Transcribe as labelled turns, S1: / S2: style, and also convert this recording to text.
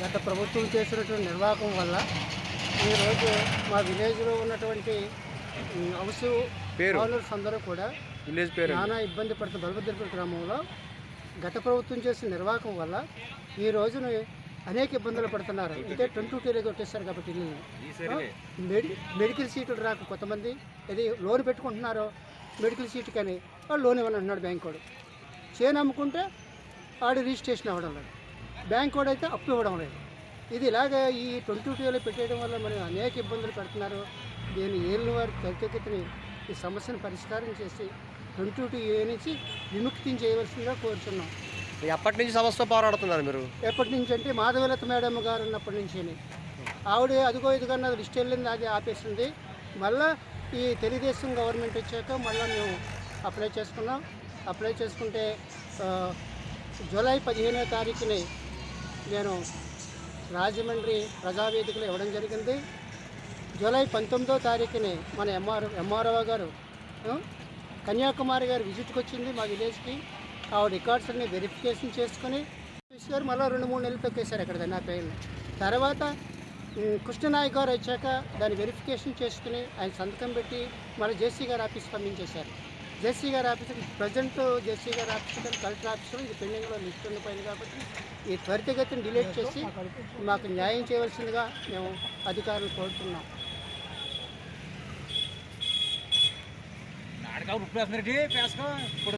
S1: గత ప్రభుత్వం చేసినటువంటి నిర్వాహకం వల్ల ఈరోజు మా విలేజ్లో ఉన్నటువంటి హౌస్
S2: పేరు?
S1: ఓనర్స్ అందరూ కూడా
S2: విలేజ్ పేరు
S1: నానా ఇబ్బంది పడుతున్న బలభద్రపురం గ్రామంలో గత ప్రభుత్వం చేసిన నిర్వాహకం వల్ల ఈ రోజున అనేక ఇబ్బందులు పడుతున్నారు. అంటే ట్వంటీ టూ కొట్టేస్తారు కాబట్టి ఇల్లు. మెడి మెడికల్ సీట్లు రాక కొంతమంది ఇది లోన్ పెట్టుకుంటున్నారు మెడికల్ సీట్ కానీ వాడు లోన్ ఇవ్వని అంటున్నాడు బ్యాంక్ వాడు. చేను అమ్ముకుంటే ఆడు రిజిస్ట్రేషన్ అవ్వడం లేదు. బ్యాంక్ వాడు అయితే అప్పు ఇవ్వడం లేదు. ఇది ఇలాగ ఈ ట్వంటీ టూలో పెట్టేయడం వల్ల మనం అనేక ఇబ్బందులు పెడుతున్నారు. దీన్ని ఏళ్ళ వారి త్వరితగతిని ఈ సమస్యను పరిష్కారం చేసి ట్వంటీ టూ ఏ నుంచి విముక్తి చేయవలసిందిగా కోరుచున్నాం.
S2: ఎప్పటి నుంచి సమస్య పోరాడుతున్నారు మీరు?
S1: ఎప్పటి నుంచి అంటే మాధవలత మేడం గారు ఉన్నప్పటి నుంచి ఆవిడ అదిగో ఇదిగో అన్నది లిస్ట్ వెళ్ళింది అది ఆపేసింది. మళ్ళా ఈ తెలుగుదేశం గవర్నమెంట్ వచ్చాక మళ్ళీ మేము అప్లై చేసుకున్నాం. అప్లై చేసుకుంటే జూలై పదిహేనో తారీఖుని నేను రాజమండ్రి ప్రజావేదికలో ఇవ్వడం జరిగింది. జూలై పంతొమ్మిదో తారీఖుని మన ఎంఆర్ ఎంఆర్ఓ గారు కన్యాకుమారి గారు విజిట్కి వచ్చింది మా విలేజ్కి. ఆ రికార్డ్స్ అన్ని వెరిఫికేషన్ చేసుకొని గారు మళ్ళీ రెండు మూడు నెలలు తొక్కేశారు అక్కడ నా పేరు తర్వాత కృష్ణనాయక్ గారు వచ్చాక దాన్ని వెరిఫికేషన్ చేసుకుని ఆయన సంతకం పెట్టి మళ్ళీ జేసీ గారు ఆఫీస్ పంపించేశారు. జేసీ గారి ఆఫీసర్ ప్రజెంట్ జేసీ గారు ఆఫీసర్ కానీ కలెక్టర్ ఆఫీస్లో ఇది పెండింగ్లో లిస్ట్ ఉండిపోయింది కాబట్టి ఈ త్వరితగతిని డిలీట్ చేసి మాకు న్యాయం చేయవలసిందిగా మేము అధికారులు కోరుతున్నాం.
S3: ఇప్పుడు